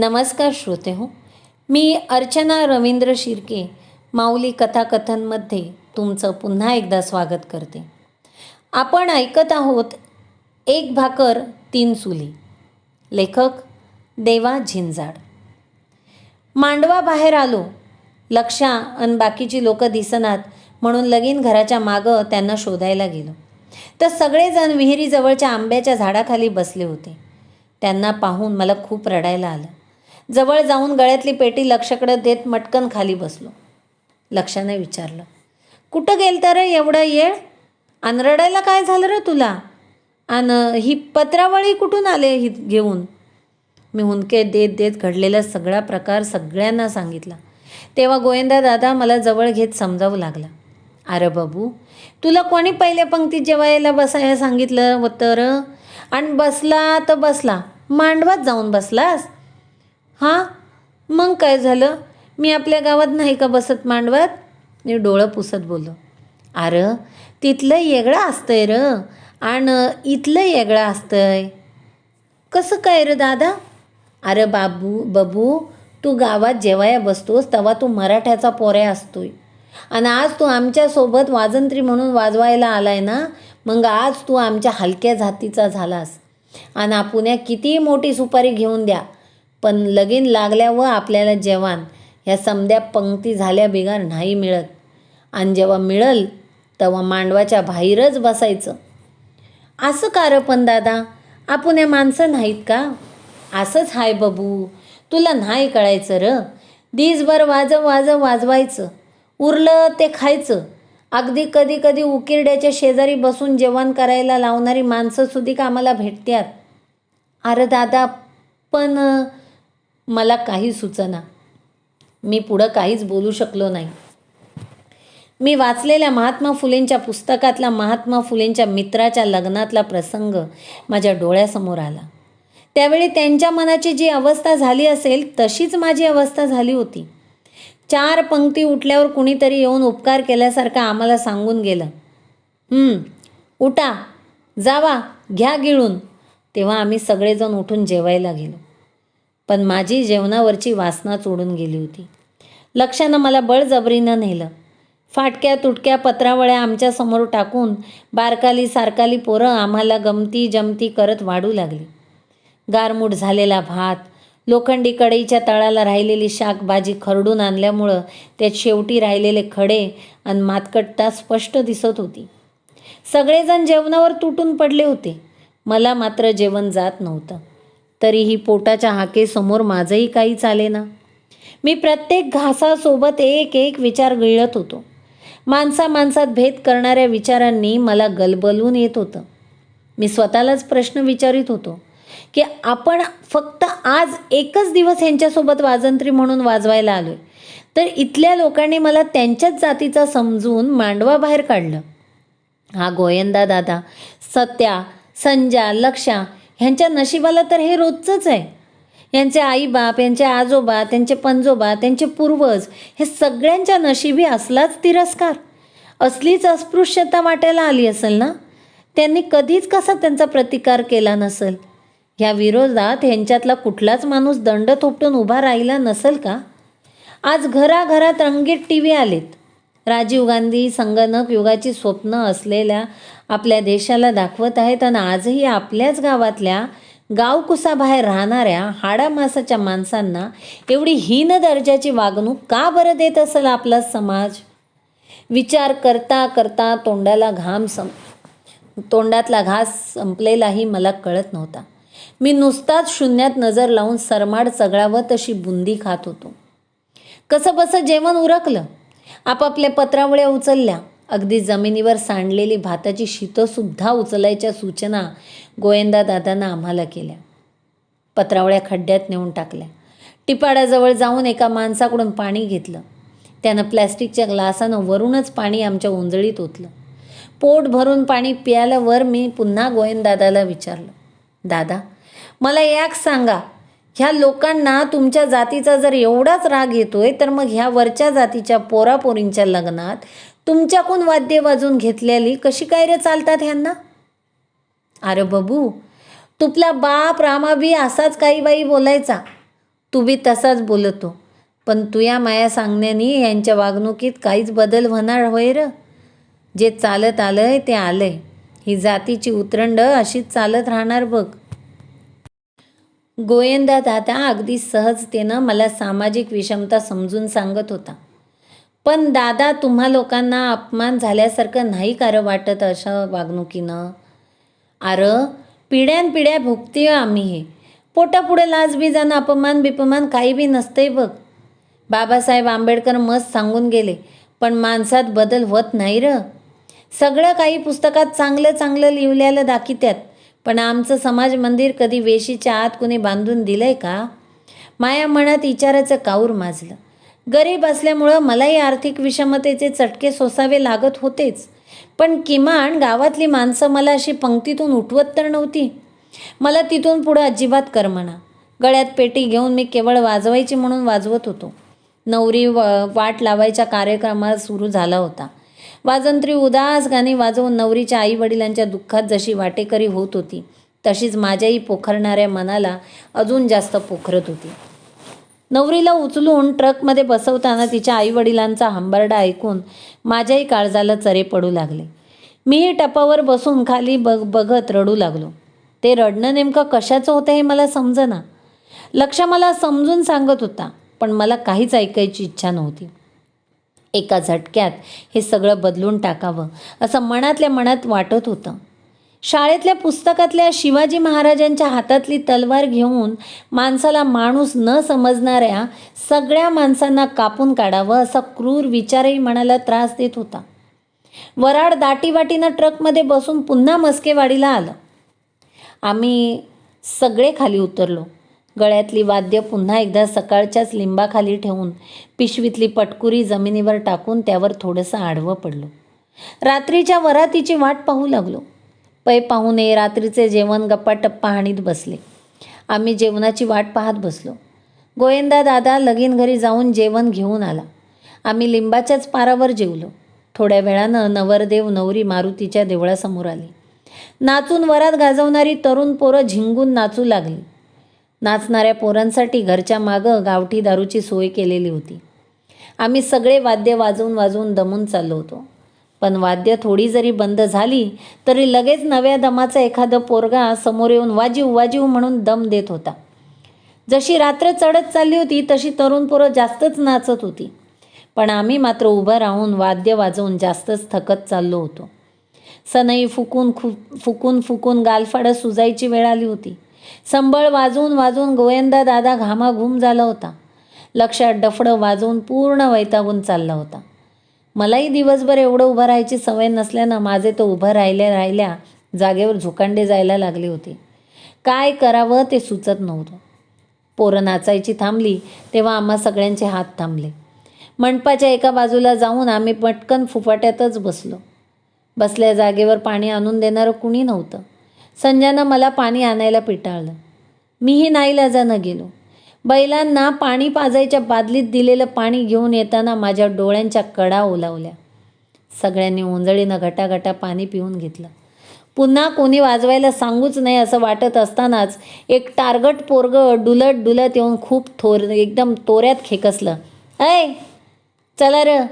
नमस्कार श्रोते हो मी अर्चना रवींद्र शिर्के माऊली कथाकथनमध्ये तुमचं पुन्हा एकदा स्वागत करते. आपण ऐकत आहोत एक भाकर तीन चुली लेखक देवा झिंजाड. मांडवा बाहेर आलो. लक्षा अन बाकीची लोकं दिसनात म्हणून लगीन घराच्या मागं त्यांना शोधायला गेलो. तर सगळेजण विहिरीजवळच्या आंब्याच्या झाडाखाली बसले होते. त्यांना पाहून मला खूप रडायला आलं. जवळ जाऊन गळ्यातली पेटी लक्षकडे देत मटकन खाली बसलो. लक्षाने विचारलं कुठं गेल तर एवढं येळ? आनरडायला काय झालं रे तुला? आणि ही पत्रावळी कुठून आले ही घेऊन? मी हुंदके देत देत घडलेला सगळा प्रकार सगळ्यांना सांगितला. तेव्हा गोविंदा दादा मला जवळ घेत समजावू लागला. अरे बाबू तुला कोणी पहिल्या पंक्तीत जेवायला बसायला सांगितलं? होतं र आणि बसला तर बसला. मांडवात जाऊन बसलास? हां? मग काय झालं? मी आपल्या गावात नाही का बसत मांडवात? मी डोळं पुसत बोललो. अरे तिथलं येगळं असतंय र. आणि इथलं येगळं असतंय. कसं काय रे दादा? अरे बाबू बबू तू गावात जेवाया बसतोस तेव्हा तू मराठ्याचा पोऱ्या असतोय. आणि आज तू आमच्यासोबत वाजंत्री म्हणून वाजवायला आलाय ना मग आज तू आमच्या हलक्या जातीचा झालास. आणि आपुण्या किती मोठी सुपारी घेऊन द्या पण लगीन लागल्या व आपल्याला जेवण. ह्या समद्या पंक्ती झाल्या बिगार नाही मिळत. आणि जेव्हा मिळल तेव्हा मांडवाच्या बाहेरच बसायचं. असं का पण दादा? आपण या माणसं नाहीत का? असंच हाय बबू. तुला नाही कळायचं र. दिसभर वाजव वाजव वाजवायचं. उरलं ते खायचं. अगदी कधी कधी उकिरड्याच्या शेजारी बसून जेवण करायला लावणारी माणसं सुद्धा भेटतात अरे दादा पण मला काही सुचना. मी पुढं काहीच बोलू शकलो नाही. मी वाचलेल्या महात्मा फुलेंच्या पुस्तकातला महात्मा फुलेंच्या मित्राच्या लग्नातला प्रसंग माझ्या डोळ्यासमोर आला. त्यावेळी त्यांच्या मनाची जी अवस्था झाली असेल तशीच माझी अवस्था झाली होती. चार पंक्ती उठल्यावर कुणीतरी येऊन उपकार केल्यासारखा आम्हाला सांगून गेलं. उठा जावा घ्या गिळून. तेव्हा आम्ही सगळेजण उठून जेवायला गेलो. पण माझी जेवणावरची वासना चोडून गेली होती. लक्षानं मला बळजबरीनं नेलं. फाटक्या तुटक्या पत्रावळ्या आमच्यासमोर टाकून बारकाली सारकाली पोरं आम्हाला गमती जमती करत वाढू लागली. गारमूट झालेला भात लोखंडी कढईच्या तळाला राहिलेली शाकभाजी खरडून आणल्यामुळं त्यात शेवटी राहिलेले खडे आणि मातकटता स्पष्ट दिसत होती. सगळेजण जेवणावर तुटून पडले होते. मला मात्र जेवण जात नव्हतं. तरीही पोटाच्या हाकेसमोर माझंही काही चाले ना मी प्रत्येक घासासोबत एक एक विचार गिळत होतो. माणसा माणसात भेद करणाऱ्या विचारांनी मला गलबलून येत होतं. मी स्वतःलाच प्रश्न विचारित होतो की आपण फक्त आज एकच दिवस यांच्यासोबत वाजंत्री म्हणून वाजवायला आलोय तर इथल्या लोकांनी मला त्यांच्याच जातीचा समजून मांडवाबाहेर काढलं. हा गोयंदा दादा सत्या संजा लक्षा ह्यांच्या नशिबाला तर हे रोजचंच आहे. यांचे आईबाप यांचे आजोबा त्यांचे पंजोबा त्यांचे पूर्वज हे सगळ्यांच्या नशिबी असलाच तिरस्कार. असलीच अस्पृश्यता वाटायला आली असेल ना? त्यांनी कधीच कसा त्यांचा प्रतिकार केला नसेल? ह्या विरोधात ह्यांच्यातला कुठलाच माणूस दंड थोपटून उभा राहिला नसेल का? आज घराघरात रंगीत टी व्ही आलेत. राजीव गांधी संगणक युगाची स्वप्न असलेल्या आपल्या देशाला दाखवत आहेत आणि आजही आपल्याच गावातल्या गावकुसाबाहेर राहणाऱ्या हाडामासाच्या माणसांना एवढी हीन दर्जाची वागणूक का बरं देत असेल आपला समाज? विचार करता करता तोंडाला घाम सं तोंडातला घास संपलेलाही मला कळत नव्हता. मी नुसताच शून्यात नजर लावून सरमाड चगळावं तशी बुंदी खात होतो. कसं बसं जेवण उरकलं? आपापल्या पत्रावळ्या उचलल्या. अगदी जमिनीवर सांडलेली भाताची शीतंसुद्धा उचलायच्या सूचना गोयंदा दादांना आम्हाला केल्या. पत्रावळ्या खड्ड्यात नेऊन टाकल्या. टिपाडाजवळ जाऊन एका माणसाकडून पाणी घेतलं. त्यानं प्लॅस्टिकच्या ग्लासानं वरूनच पाणी आमच्या उंजळीत ओतलं. पोट भरून पाणी प्यायल्यावर मी पुन्हा गोयंदादाला विचारलं दादा मला याक सांगा ह्या लोकांना तुमच्या जातीचा जर एवढाच राग येतोय तर मग ह्या वरच्या जातीच्या पोरापोरींच्या लग्नात तुमच्याकडून वाद्य वाजून घेतलेली कशी काय रे चालतात ह्यांना? अरे बबू तुपला बाप रामाबी असाच काही बाई बोलायचा. तू बी तसाच बोलतो. पण तुया माया सांगण्यानी यांच्या वागणुकीत काहीच बदल होणार होय र. जे चालत आलंय ते आलंय. ही जातीची उतरंड अशीच चालत राहणार बघ. गोयंदा दादा अगदी सहजतेनं मला सामाजिक विषमता समजून सांगत होता. पण दादा तुम्हा लोकांना अपमान झाल्यासारखं नाही कारं वाटत अशा वागणुकीनं? अर पिढ्यानपिढ्या भुगते आम्ही हे. पोटापुढं लाज बी जाणं अपमान बिपमान काही बी नसतंय बघ. बाबासाहेब आंबेडकर मस्त सांगून गेले पण माणसात बदल होत नाही र. सगळं काही पुस्तकात चांगलं चांगलं लिहिलेलं दाखित्यात पण आमचं समाज मंदिर कधी वेशीच्या आत कुणी बांधून दिलंय का? माया मनात विचाराचं काऊर माजलं. गरीब असल्यामुळं मलाही आर्थिक विषमतेचे चटके सोसावे लागत होतेच. पण किमान गावातली माणसं मला अशी पंक्तीतून उठवत तर नव्हती. मला तिथून पुढं अजिबात करमना. गळ्यात पेटी घेऊन मी केवळ वाजवायची म्हणून वाजवत होतो. नवरी व वाट लावायच्या कार्यक्रमात सुरू झाला होता. वाजंत्री उदास गाणी वाजवून नवरीच्या आई वडिलांच्या दुःखात जशी वाटेकरी होत होती तशीच माझ्याही पोखरणाऱ्या मनाला अजून जास्त पोखरत होती. नवरीला उचलून ट्रकमध्ये बसवताना तिच्या आईवडिलांचा हंबरडा ऐकून माझ्याही काळजाला चरे पडू लागले. मीही टपावर बसून खाली बघ बघत रडू लागलो. ते रडणं नेमकं कशाचं होतं हे मला समजेना. लक्ष मला समजून सांगत होता पण मला काहीच ऐकायची इच्छा नव्हती. एका झटक्यात हे सगळं बदलून टाकावं असं मनातल्या मनात वाटत होतं. शाळेतल्या पुस्तकातल्या शिवाजी महाराजांच्या हातातली तलवार घेऊन माणसाला माणूस न समजणाऱ्या सगळ्या माणसांना कापून काढावं असा क्रूर विचारही मनाला त्रास देत होता. वराड दाटीवाटीनं ट्रकमध्ये बसून पुन्हा मस्केवाडीला आलं. आम्ही सगळे खाली उतरलो. गळ्यातली वाद्य पुन्हा एकदा सकाळच्याच लिंबाखाली ठेवून पिशवीतली पटकुरी जमिनीवर टाकून त्यावर थोडंसं आडवं पडलो. रात्रीच्या वरातीची वाट पाहू लागलो. पै पाहुणे रात्रीचे जेवण गप्पा टप्पा हाणीत बसले. आम्ही जेवणाची वाट पाहत बसलो. गोविंदा दादा लगीन घरी जाऊन जेवण घेऊन आला. आम्ही लिंबाच्याच पारावर जेवलो. थोड्या वेळानं नवरदेव नवरी मारुतीच्या देवळासमोर आली. नाचून वरात गाजवणारी तरुण पोरं झिंगून नाचू लागली. नाचणाऱ्या पोरांसाठी घरच्या मागं गावठी दारूची सोय केलेली होती. आम्ही सगळे वाद्य वाजवून वाजवून दमून चाललो होतो. पण वाद्य थोडी जरी बंद झाली तरी लगेच नव्या दमाचा एखादं पोरगा समोर येऊन वाजीव वाजीव म्हणून दम देत होता. जशी रात्र चढत चालली होती तशी तरुण पोरं जास्तच नाचत होती. पण आम्ही मात्र उभं राहून वाद्य वाजवून जास्तच थकत चाललो होतो. सनई फुकून खु फुकून फुकून गालफाडं सुजायची वेळ आली होती. संबळ वाजवून वाजून गोविंदा दादा घामाघूम झाला होता. लक्षात डफडं वाजवून पूर्ण वैतागून चालला होता. मलाही दिवसभर एवढं उभं राहायची सवय नसल्यानं माझे तो उभं राहिल्या राहिल्या जागेवर झुकांडे जायला लागले होते. काय करावं ते सुचत नव्हतं. पोरं नाचायची थांबली तेव्हा आम्हा सगळ्यांचे हात थांबले. मंडपाच्या एका बाजूला जाऊन आम्ही पटकन फुफाट्यातच बसलो. बसल्या जागेवर पाणी आणून देणारं कुणी नव्हतं. संजयानं मला पाणी आणायला पिटाळलं. मीही नाईलाजानं गेलो. बैलांना पाणी पाजायच्या बादलीत दिलेलं पाणी घेऊन येताना माझ्या डोळ्यांच्या कडा ओलावल्या. सगळ्यांनी ओंजळीनं घटाघटा पाणी पिऊन घेतलं. पुन्हा कोणी वाजवायला सांगूच नाही असं वाटत असतानाच एक टार्गट पोरग डुलत डुलत येऊन खूप थोर एकदम तोऱ्यात खेकसलं. ऐ चला र.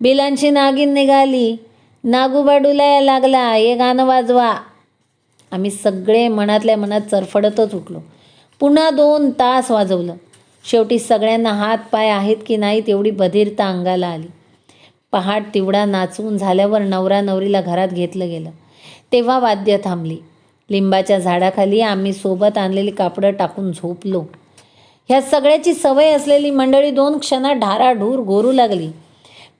बिलांची नागिन निघाली. नागोबा डुलाया लागला. हे गाणं वाजवा. आम्ही सगळे मनातल्या मनात चरफडतच उठलो. पुन्हा दोन तास वाजवलं. शेवटी सगळ्यांना हात पाय आहेत की नाही तेवढी बधिरता अंगाला आली. पहाट तिवडा नाचून झाल्यावर नवरा नवरीला घरात घेतलं गेलं. तेव्हा वाद्य थांबली. लिंबाच्या झाडाखाली आम्ही सोबत आणलेली कापडं टाकून झोपलो. ह्या सगळ्याची सवय असलेली मंडळी दोन क्षणात ढाराढूर गोरू लागली.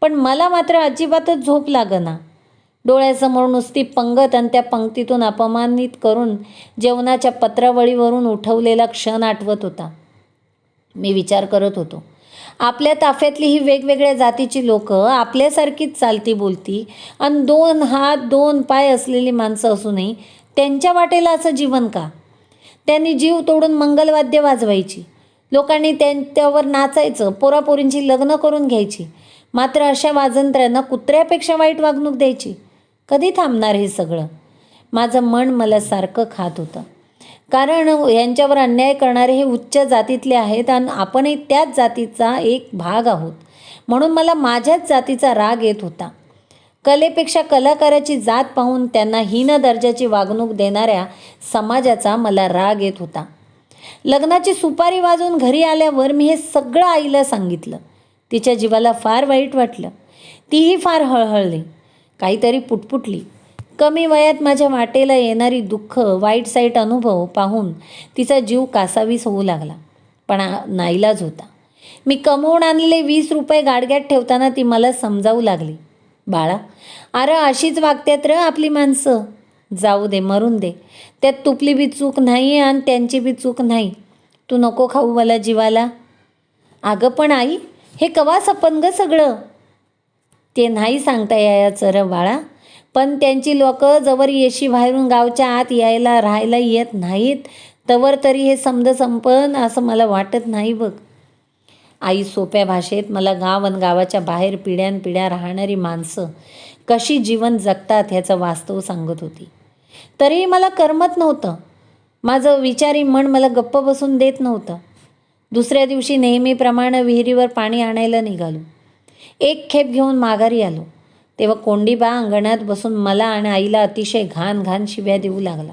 पण मला मात्र अजिबातच झोप लागना. डोळ्यासमोर नुसती पंगत आणि त्या पंक्तीतून अपमानित करून जेवणाच्या पत्रावळीवरून उठवलेला क्षण आठवत होता. मी विचार करत होतो. आपल्या ताफ्यातली ही वेगवेगळ्या जातीची लोकं आपल्यासारखीच चालती बोलती आणि दोन हात दोन पाय असलेली माणसं असूनही त्यांच्या वाटेला असं जीवन का? त्यांनी जीव तोडून मंगलवाद्य वाजवायची. लोकांनी त्यांच्यावर नाचायचं पोरापोरींची लग्न करून घ्यायची. मात्र अशा वाजंत्र्यांना कुत्र्यापेक्षा वाईट वागणूक द्यायची. कधी थांबणार हे सगळं? माझं मन मला सारखं खात होतं. कारण यांच्यावर अन्याय करणारे हे उच्च जातीतले आहेत आणि आपणही त्याच जातीचा एक भाग आहोत. म्हणून मला माझ्याच जातीचा राग येत होता. कलेपेक्षा कलाकाराची जात पाहून त्यांना हीन दर्जाची वागणूक देणाऱ्या समाजाचा मला राग येत होता. लग्नाची सुपारी वाजवून घरी आल्यावर मी हे सगळं आईला सांगितलं. तिच्या जीवाला फार वाईट वाटलं. तीही फार हळहळली. काहीतरी पुटपुटली. कमी वयात माझ्या वाटेला येणारी दुःख वाईट साईट अनुभव पाहून तिचा जीव कासावीस होऊ लागला. पण नाईलाज होता. मी कमवून आणलेले वीस रुपये गाडग्यात ठेवताना ती मला समजावू लागली. बाळा अरे अशीच वागत्यात र आपली माणसं. जाऊ दे मरून दे. त्यात तुपली बी चूक नाही आहे आणि त्यांची बी चूक नाही. तू नको खाऊ मला जीवाला. अगं पण आई हे कवा सपन ग सगळं? ते नाही सांगता यायचं र बाळा. पण त्यांची लोकं जवळ येशी बाहेरून गावच्या आत यायला राहायला येत नाहीत. तवर तरी हे समज संपन असं मला वाटत नाही बघ. आई सोप्या भाषेत मला गाव आणि गावाच्या बाहेर पिढ्यानपिढ्या राहणारी माणसं कशी जीवन जगतात ह्याचं वास्तव सांगत होती. तरीही मला करमत नव्हतं. माझं विचारी मन मला गप्प बसून देत नव्हतं. दुसऱ्या दिवशी नेहमीप्रमाणे विहिरीवर पाणी आणायला निघालो. एक खेप घेऊन माघारी आलो. तेव्हा कोंडीबा अंगणात बसून मला आणि आईला अतिशय घाण घाण शिव्या देऊ लागला.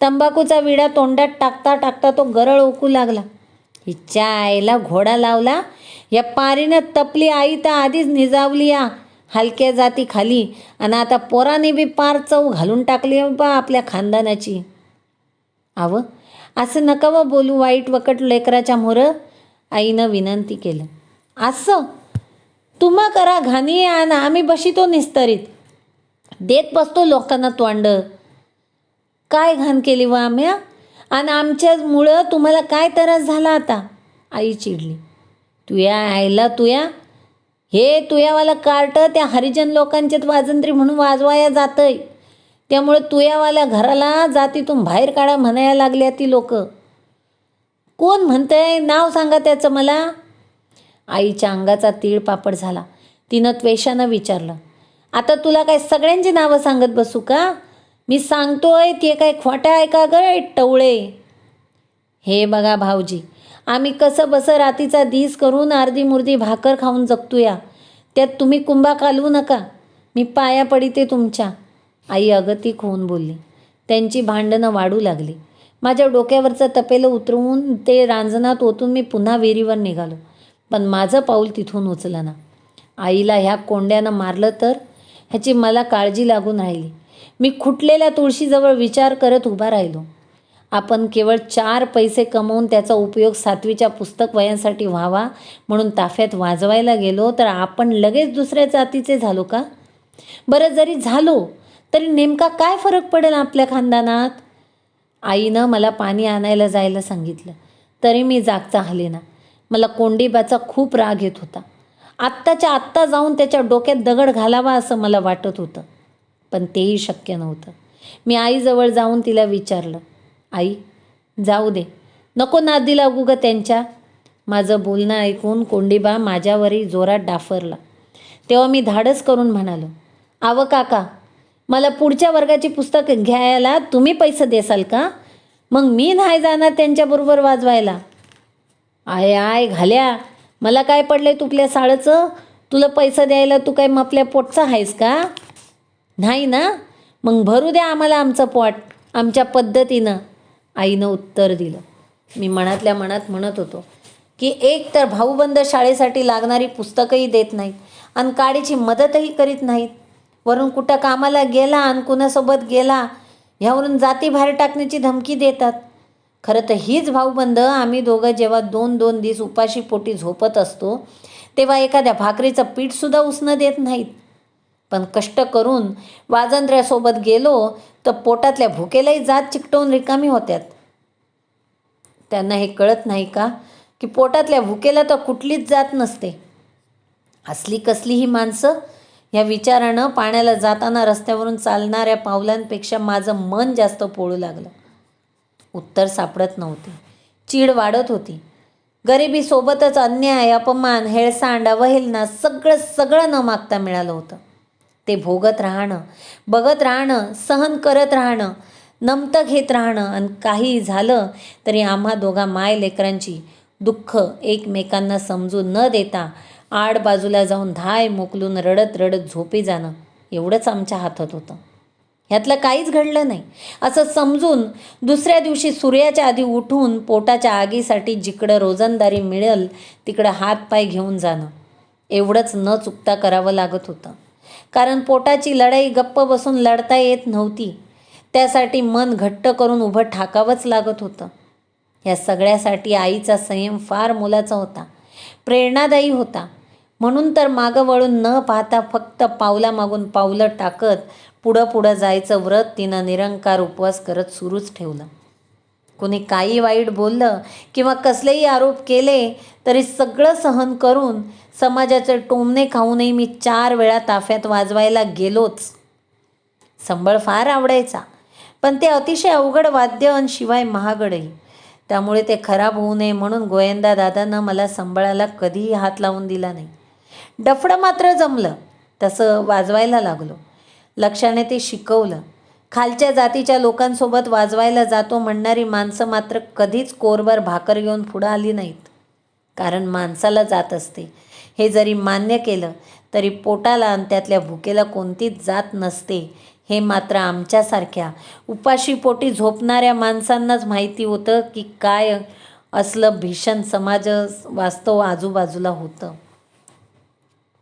तंबाखूचा विडा तोंडात टाकता टाकता तो गरळ ओकू लागला. हिच्या आईला घोडा लावला. या पारीनं तपली आई तर आधीच निजावली या हलक्या जाती खाली. आणि आता पोराने बी पार चव घालून टाकली बा आपल्या खानदानाची. आव असं नका व बोलू वाईट वकट लेकराच्या मोरं. आईनं विनंती केलं. असं? तुम्हा करा घाणी आणि आम्ही बशितो निस्तरीत. देत बसतो लोकांना तोंड. काय घाण केली व आम्या आणि आमच्यामुळं तुम्हाला काय त्रास झाला आता? आई चिडली. तुया आईला तुया. हे तुयावाला कार्ट त्या हरिजन लोकांच्यात वाजंत्री म्हणून वाजवाया जातंय. त्यामुळे तुयावाल्या घराला जातीतून बाहेर काढा म्हणायला लागल्या ती लोक. कोण म्हणतंय? नाव सांगा त्याचं मला. आईच्या अंगाचा तीळ पापड झाला. तिनं त्वेषानं विचारलं आता तुला काय सगळ्यांची नावं सांगत बसू का? मी सांगतोय ते काय खोटं आहे का ग टवळे? हे बघा भाऊजी आम्ही कसं बसं रातीचा दिस करून अर्धी मुर्दी भाकर खाऊन जगतूया. त्यात तुम्ही कुंभा कालवू नका. मी पाया पडिते तुमच्या. आई अगतिक होऊन बोलली. त्यांची भांडणं वाढू लागली. माझ्या डोक्यावरचं तपेलं उतरवून ते रांजणात ओतून मी पुन्हा विहिरीवर निघालो. पण माझं पाऊल तिथून उचलं ना आईला ह्या कोंड्यानं मारलं तर? ह्याची मला काळजी लागून राहिली. मी खुटलेल्या तुळशीजवळ विचार करत उभा राहिलो. आपण केवळ चार पैसे कमवून त्याचा उपयोग सातवीच्या पुस्तक वयांसाठी व्हावा म्हणून ताफ्यात वाजवायला गेलो तर आपण लगेच दुसऱ्या जातीचे झालो का? बरं जरी झालो तरी नेमका काय फरक पडेल आपल्या खानदानात? आईनं मला पाणी आणायला जायला सांगितलं. तरी मी जागचा हलेना. मला कोंडीबाचा खूप राग येत होता. आत्ताच्या आत्ता जाऊन त्याच्या डोक्यात दगड घालावा असं मला वाटत होतं पण तेही शक्य नव्हतं. मी आईजवळ जाऊन तिला विचारलं आई जाऊ दे. नको नादी लागू ग त्यांच्या. माझं बोलणं ऐकून कोंडीबा माझ्यावरही जोरात डाफरला. तेव्हा मी धाडस करून म्हणालो आवं काका मला पुढच्या वर्गाची पुस्तकं घ्यायला तुम्ही पैसे देसाल का? मग मी नाही जाणार त्यांच्याबरोबर वाजवायला. आय आय घाल्या. मला काय पडलंय तुपल्या साळचं? तुला पैसा द्यायला तू काय मपल्या पोटचा आहेस का? नाही ना? मग भरू द्या आम्हाला आमचं पोट आमच्या पद्धतीनं. आईनं उत्तर दिलं. मी मनातल्या मनात म्हणत होतो की एक तर भाऊबंद शाळेसाठी लागणारी पुस्तकंही देत नाहीत आणि काडीची मदतही करीत नाहीत. वरून कुठं कामाला गेला आणि कुणासोबत गेला ह्यावरून जाती बाहेर टाकण्याची धमकी देतात. खरं तर हीच भाऊबंद आम्ही दोघं जेव्हा दोन दोन दिवस उपाशी पोटी झोपत असतो तेव्हा एखाद्या भाकरीचं पीठसुद्धा उसणं देत नाहीत. पण कष्ट करून वाजंत्र्यासोबत गेलो तर पोटातल्या भुकेलाही जात चिकटवून रिकामी होत्यात. त्यांना हे कळत नाही का की पोटातल्या भुकेला तर कुठलीच जात नसते. असली कसली ही माणसं? ह्या विचारानं पाण्याला जाताना रस्त्यावरून चालणाऱ्या पावलांपेक्षा माझं मन जास्त पोळू लागलं. उत्तर सापडत नव्हते. चीड वाढत होती. गरिबीसोबतच अन्याय अपमान हेळसांड अवहेलना सगळं सगळं न मागता मिळालं होतं. ते भोगत राहणं बघत राहणं सहन करत राहणं नमतं घेत राहणं आणि काही झालं तरी आम्हा दोघा माय लेकरांची दुःख एकमेकांना समजून न देता आड बाजूला जाऊन धाय मोकलून रडत रडत झोपी जाणं एवढंच आमच्या हातात होतं. ह्यातलं काहीच घडलं नाही. असं समजून दुसऱ्या दिवशी सूर्याच्या आधी उठून पोटाच्या आगीसाठी जिकडं रोजंदारी मिळेल तिकडं हातपाय घेऊन जाणं. एवढंच न चुकता करावं लागत होतं. कारण पोटाची लढाई गप्प बसून लढता येत नव्हती. त्यासाठी मन घट्ट करून उभं ठाकावंच लागत होतं. या सगळ्यासाठी आईचा संयम फार मोलाचा होता. प्रेरणादायी होता. म्हणून तर मागं वळून न पाहता फक्त पावलामागून पावलं टाकत पुढं पुढं जायचं व्रत तिनं निरंकार उपवास करत सुरूच ठेवलं. कोणी काही वाईट बोललं किंवा कसलेही आरोप केले तरी सगळं सहन करून समाजाचे टोमणे खाऊनही मी चार वेळा ताफ्यात वाजवायला गेलोच. संबळ फार आवडायचा. पण ते अतिशय अवघड वाद्य आणि शिवाय महागडही त्यामुळे ते खराब होऊ नये म्हणून गोयंदा दादानं मला संबळाला कधीही हात लावून दिला नाही. डफडं मात्र जमलं. तसं वाजवायला लागलो. लक्षाने ते शिकवलं. खालच्या जातीच्या लोकांसोबत वाजवायला जातो म्हणणारी माणसं मात्र कधीच कोरभर भाकर घेऊन पुढं आली नाहीत. कारण माणसाला जात असते. हे जरी मान्य केलं तरी पोटाला आणि त्यातल्या भुकेला कोणतीच जात नसते हे मात्र आमच्यासारख्या उपाशी पोटी झोपणाऱ्या माणसांनाच माहिती होतं की काय असलं भीषण समाज वास्तव आजूबाजूला होतं.